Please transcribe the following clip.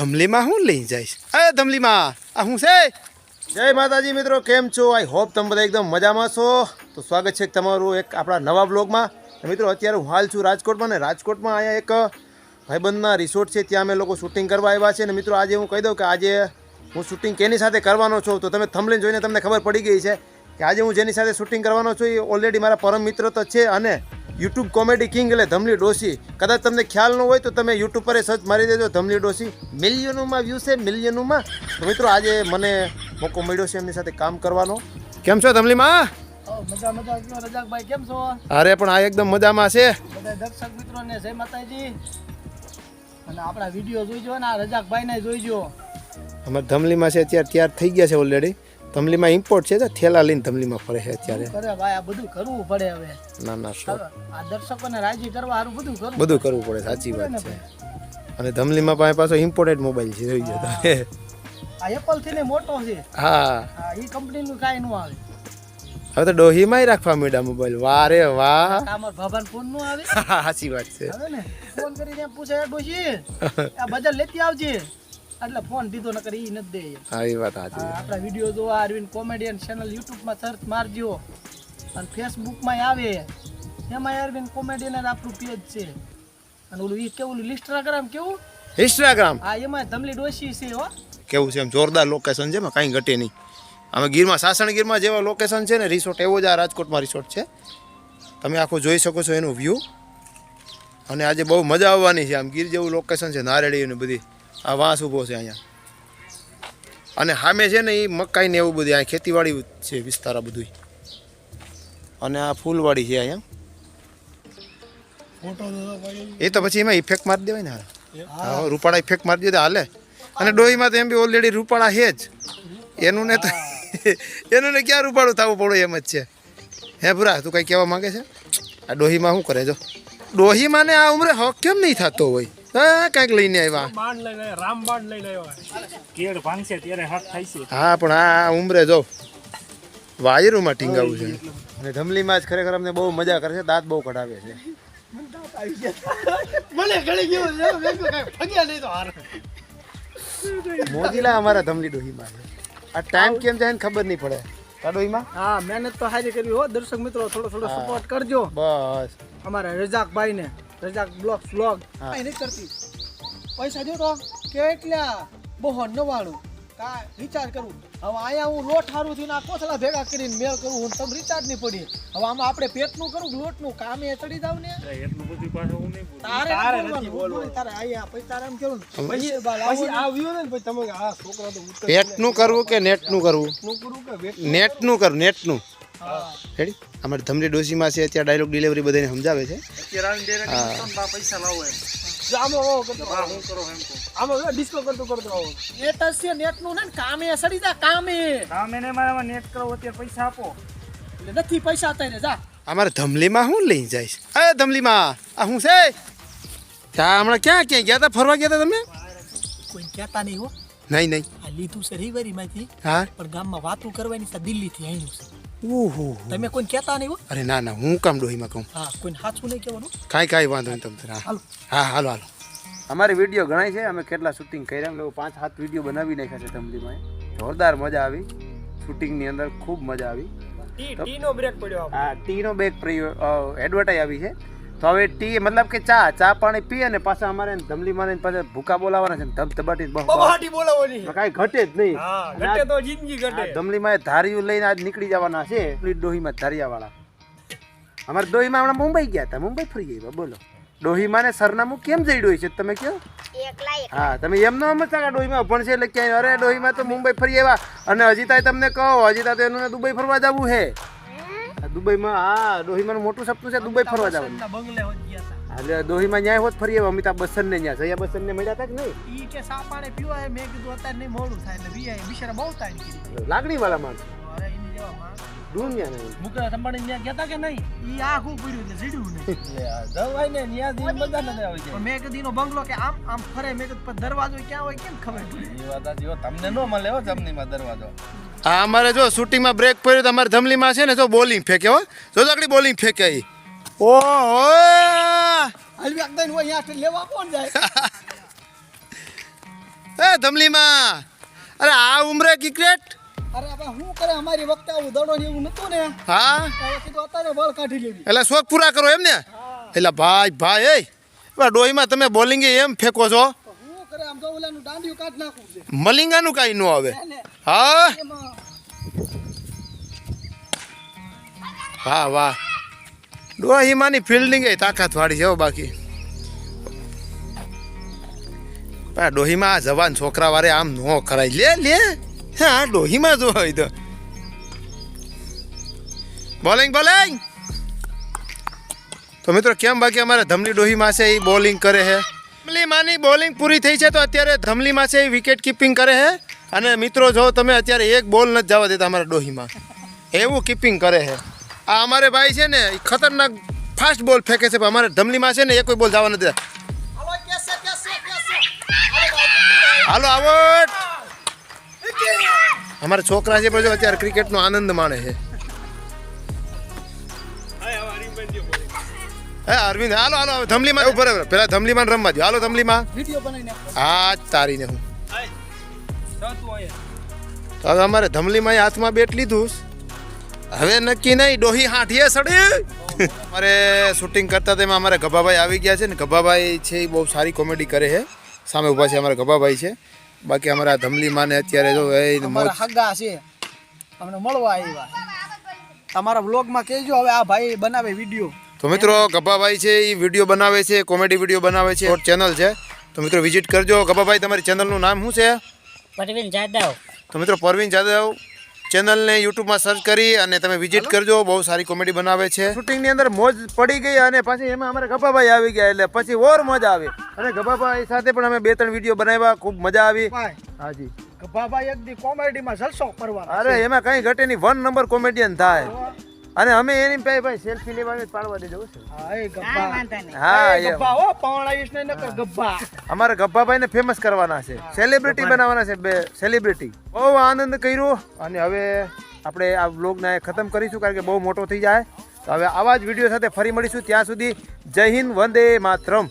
ધમલીમાં હું લઈ જઈશ. અરે ધમલીમાં, આ હું છે? જય માતાજી મિત્રો, કેમ છો? આઈ હોપ તમે બધા એકદમ મજામાં છો. તો સ્વાગત છે તમારું એક આપણા નવા બ્લોગમાં મિત્રો, અત્યારે હું હાલ છું રાજકોટમાં ને રાજકોટમાં અહીંયા એક ભાઈબંધના રિસોર્ટ છે. ત્યાં અમે લોકો શૂટિંગ કરવા આવ્યા છે. ને મિત્રો, આજે હું કહી દઉં કે આજે હું શૂટિંગ કેની સાથે કરવાનો છું? તો તમે થમલીન જોઈને તમને ખબર પડી ગઈ છે કે આજે હું જેની સાથે શૂટિંગ કરવાનો છું એ ઓલરેડી મારા પરમ મિત્ર તો છે અને યુટ્યુબ કોમેડી કિંગ એટલે ધમલી ડોસી કદાચ તમને ખ્યાલ ન હોય તો તમે યુટ્યુબ પર સર્ચ મારી દેજો ધમલી ડોસી મિલિયનોમાં વ્યૂ છે મિલિયનોમાં. તો મિત્રો આજે મને મોકો મળ્યો છે એમની સાથે કામ કરવાનો. કેમ છો ધમલીમાં મજા મજા. રજાકભાઈ કેમ છો? અરે પણ આ એકદમ મજામાં છે. બધા દર્શક મિત્રોને જય માતાજી. અને આપણા વીડિયો જોઈજો ને આ રજાકભાઈને જોઈજો અમારે ધમલીમાં છે અત્યારે તૈયાર થઈ ગયા છે ઓલરેડી ધમલીમાં ઇમ્પોર્ટ છે થેલા લઈને ધમલીમાં ફરે છે અત્યારે. કરે ભાઈ? આ બધું કરવું પડે હવે. ના ના શું આ દર્શકોને રાજી કરવા બધું કરવું બધું કરવું પડે સાચી વાત છે. અને ધમલીમાં પાસે પાછો ઇમ્પોર્ટેડ મોબાઈલ છે જોઈ ગયો આ એપલથી ને મોટો છે. હા. આ કંપનીનું કાંઈ ન આવે. હવે તો ડોહીમાંય રાખવા માંડ્યા મોબાઈલ વારે વાહ. ફોન નો આવે. સાચી વાત છે. હવે ને ફોન કરીને પૂછે ડોશી આ બજાર લેતી આવજે. એટલે ફોન દીધો નકર ઈ નથી દે હા એ વાત સાચી આપણા વીડિયો જોવા અરવિંદ કોમેડિયન ચેનલ યુટ્યુબમાં સર્ચ મારજો. અને ફેસબુકમાં આવે. એમાં અરવિંદ કોમેડિયન આપણું પેજ છે. અને ઓલું ઈ કેવું ઇન્સ્ટાગ્રામ કેવું? ઇન્સ્ટાગ્રામ આ એમાં ધમલી ડોશી છે હો. કેવું છે એમ? જોરદાર લોકેશન છે કાંઈ ઘટે નહીં. અમે ગીરમાં સાસણ ગીરમાં જેવા લોકેશન છે ને રિસોર્ટ એવો જ આ રાજકોટમાં રિસોર્ટ છે. તમે આખું જોઈ શકો છો એનું વ્યૂ અને આજે બહુ મજા આવવાની છે આમ ગીર જેવું લોકેશન છે નારેડી અને બધી. આ વાંસ ઊભો છે અહીંયા. અને સામે છે ને એ મકાઈ ને એવું બધું અહીંયા ખેતીવાડી છે વિસ્તાર આ બધું અને આ ફૂલવાડી છે અહીંયા. એ તો પછી એમાં ઇફેક્ટ મારી દેવાય ને. હા. રૂપાળા ઇફેક્ટ મારી દે તો હાલે. અને ડોહીમાં તો એમ બી ઓલરેડી રૂપાળા છે જ. એનું ને તો એનું ને ક્યાં રૂપાળું થવું પડે એમ જ છે. હે ભૂરા તું કંઈ કહેવા માંગે છે? આ ડોહીમાં શું કરે જો? ડોહીમાં ને આ ઉમરે હક કેમ નહીં થતો હોય? કાંઈક લઈને આવ્યા. બાણ લઈને આવ્યા, રામ બાણ લઈને આવ્યા. કેળ ભાંગશે ત્યારે હાથ થાય છે. હા પણ આ ઉંમરે જો વાયરુમાં ટીંગાવું છે. અને ધમલીમાં જ ખરેખર અમને બહુ મજા કરે છે દાંત બહુ કઢાવે છે. મને ગળી ગયો મેં કીધું કાંઈ ફગ્યા નહીં તો હાર. મોજીલા અમારા ધમલી ડોહીમાં આ ટાઈમ કેમ જાય ને ખબર નહીં પડે. કા ડોહીમાં? હા મહેનત તો હારી કરી હો. દર્શક મિત્રો થોડો થોડો સપોર્ટ કરજો. બસ. અમારા રજાકભાઈ ને રજાક બ્લોગ. બ્લોગ એને નહીં કરતી. પૈસા જો તો કેટલા? બહુ નવાણું. કા રિચાર્જ કરું. હવે અહીંયા હું લોટ હારું થઈને આ કોથળા ભેગા કરીને મેળ કરું હું તમે રિચાર્જ નહીં પડી. હવે આમાં આપણે પેટનું કરું લોટનું? કામે ચડી જાવ ને? એટલું બધું પાછું હું નહીં બોલું. તારે તારે નથી. બોલવાનું. તારે અહીંયા પછી તારે એમ કેવું ને, પછી પછી આવ્યું ને. પછી તમે આ છોકરા તો પેટનું કરવું કે નેટનું કરવું? નું કરું કે નેટનું કર નેટનું રેડી અમારે ધમરી ડોસીમાં છે અત્યારે ડાયલોગ ડિલિવરી બધાને સમજાવે છે. હા. પૈસા લાવો એમ. જો આમાં આવો કરતો બા હું કરો એમ કહું. કરતો કરતો આવો. નેટ જ છે નેટનું ને કામે સડી જા કામે. કામ એને મારામાં net કરો અત્યારે પૈસા આપો. એટલે નથી પૈસા તઈને જા. અમારે ધમલીમાં શું લઈ જઈશ? અરે ધમલીમાં આ શું છે? ત્યાં હમણાં ક્યાં ક્યાં ગયા હતા ફરવા ગયા હતા તમે? કોઈ કહેતા નહીં હો. નહીં નહીં. આ લીધું છે રવિવારીમાંથી હા. પણ ગામમાં વાતું કરવાની છે દિલ્હીથી છે. ઓહો તમે કોઈ કહેતા નહીં અરે ના ના હું કામ ડોહીમાં કહું. હા કોઈ સાચું નહીં કહેવાનું. કાંઈ કાંઈ વાંધો નહીં તમને હા. હાલો. હા હાલો હાલો. અમારી વીડિયો ઘણાય છે અમે કેટલા શૂટિંગ કર્યા લોકો પાંચ સાત વીડિયો બનાવી નાખ્યા છે તમલીમાં જોરદાર મજા આવી. શૂટિંગની અંદર ખૂબ મજા આવી. ટી ટી નો બ્રેક પડ્યો હા ટીનો બેગ એડવર્ટાઈઝ આવી છે. તો હવે ટી મતલબ કે ચા ચા પાણી પી અને પાછા અમારે ધમલી મારે પાછા ભૂકા બોલાવવાના છે ધબ ધબાટી બહુ બહાટી બોલાવવાની. કાંઈ ઘટે જ નહીં. ઘટે તો જિંદગી ઘટે. ધમલી માં ધાર્યું ધારીયું લઈને આજ નીકળી જવાના છે એટલી ડોહીમાં ધારિયાવાળા. અમારે ડોહીમાં હમણાં મુંબઈ ગયા હતા. મુંબઈ ફરી ગયા બોલો. ડોહીમાં ને સરનામું કેમ જઈડ્યું છે તમે કયો હા તમે એમ ન સમજતા કે ડોહીમાં ભણશે એટલે ક્યાંય. અરે ડોહીમાં તો મુંબઈ ફરી આવ્યા. અને હજીતા તમને કહો હજીતા તો એનું દુબઈ ફરવા જવું છે દુબઈમાં હા ડોહીમાં મોટું સપનું છે દુબઈ ફરવા જવાનું. બંગલે એટલે દોહીમાં ન્યાય હોત ફરી આવ્યા અમિતાભ બચ્ચન ને ન્યા જયા બચ્ચન ને મળ્યા હતા કે નહીં? ઈ કે સા પાણી પીવાય મેં કીધું અત્યારે નહીં મોડું થાય. એટલે વીઆઈ બિચારા બહુ તાણ કરી. લાગણી વાળા માણસ. અરે એની જેવા માણસ. દુનિયા નહીં મુકરા સંભાળી ત્યાં ગયા કે નહીં? ઈ આખું પડ્યું છે જીડ્યું નહીં. જવાય ને ન્યા દી મજા ન આવી જાય મેં કીધું નો બંગલો કે આમ આમ ફરે. મેં કીધું પણ દરવાજો ક્યાં હોય કેમ ખબર પડે? તમને નો મળે હો જમનીમાં દરવાજો. હા અમારે જો શૂટિંગમાં બ્રેક પડ્યો તો અમારે ધમલીમાં છે ને જો બોલિંગ ફેંકે હો. જો તો બોલિંગ ફેંકે એ ઓહો હલવી આગળ હોય અહીંયા લેવા કોણ જાય? એ ધમલીમાં અરે આ ઉમરે ક્રિકેટ અરે આપણે શું કરે? અમારી વખતે આવું દડો ને એવું નતું ને. હા? કીધું અત્યારે બળ કાઢી લેવી. એટલે શોખ પૂરા કરો એમ ને? એટલે ભાઈ ભાઈ એ ડોહીમાં તમે બોલિંગ એમ ફેંકો છો? મલિંગાનું કાંઈ ન આવે. હા? વાહ વાહ. ડોહીમાંની ફિલ્ડિંગ એ તાકાત વાળી છે બાકી. પણ ડોહીમાં આ જવાન છોકરા વારે આમ નો કરાય. લે લે. હા ડોહીમાં જો હોય તો. Bowling bowling. તો મિત્રો કેમ બાકી અમારે ધમલી ડોહીમાં છે એ બોલિંગ કરે છે? ધમલીમાંની બોલિંગ પૂરી થઈ છે તો અત્યારે ધમલીમાં છે એ વિકેટ કીપિંગ કરે છે અને મિત્રો જો તમે અત્યારે એક બોલ નથી જવા દેતા અમારા ડોહીમાં એવું કીપિંગ કરે છે આ અમારે ભાઈ છે ને ખતરનાક ફાસ્ટ બોલ ફેંકે છે પણ અમારે ધમલીમાં છે ને એક કોઈ બોલ જવા નથી દેતા. હાલો આવટ અમારા છોકરા છે પણ જો અત્યારે ક્રિકેટનો આનંદ માણે છે. હે અરવિંદ હાલો હાલો હવે ધમલીમાં ઊભો રહે પેલા ધમલીમાં રમવા દો હાલો ધમલીમાં. વિડિયો આ જ તારીને હું. હવે અમારે ધમલીમાં હાથમાં બેટ લીધું હવે નક્કી નહીં ડોહી હાંઠીએ સડી. અમારે શૂટિંગ કરતા તેમાં અમારે ગભાભાઈ આવી ગયા છે ને ગભાભાઈ છે એ બહુ સારી કોમેડી કરે છે. સામે ઊભા છે અમારા ગભાભાઈ છે. બાકી અમારા ધમલીમાં ને અત્યારે જો એ મોજ હગા છે. અમને મળવા આવ્યા. તમારા વ્લોગમાં કહેજો હવે આ ભાઈ બનાવે વીડિયો તો મિત્રો ગભાભાઈ છે એ વીડિયો બનાવે છે કોમેડી વીડિયો બનાવે છે ચેનલ છે. તો મિત્રો વિઝિટ કરજો. ગભાભાઈ તમારી ચેનલનું નામ શું છે? પરવીન જાદવ. તો મિત્રો પરવીન જાદવ ચેનલને યુટ્યુબમાં સર્ચ કરી અને તમે વિઝિટ કરજો. બહુ સારી કોમેડી બનાવે છે. શૂટિંગની અંદર મોજ પડી ગઈ અને પછી એમાં અમારે ગભાભાઈ આવી ગયા એટલે પછી ઓર મજા આવી. અને ગભાભાઈ સાથે પણ અમે બે ત્રણ વીડિયો બનાવ્યા. ખૂબ મજા આવી. હાજી ગભાભાઈ એક કોમેડીમાં જલસો કરવા અરે એમાં કઈ ઘટે નહીં વન નંબર કોમેડિયન થાય. અને અમે એની ભાઈ ભાઈ સેલ્ફી લેવાની જ પાડવા દેજો હો. હા એ ગબ્બા હા એ. ગબ્બા હો પવણાવીશ ને નકર ગબ્બા અમારે ગબ્બાભાઈને ફેમસ કરવાના છે. સેલિબ્રિટી બનાવવાના છે બે સેલિબ્રિટી બહુ આનંદ કર્યો. અને હવે આપણે આ વ્લોગને ખતમ કરીશું કારણ કે બહુ મોટો થઈ જાય. તો હવે આવા જ વીડિયો સાથે ફરી મળીશું. ત્યાં સુધી જય હિન્દ વંદે માતરમ.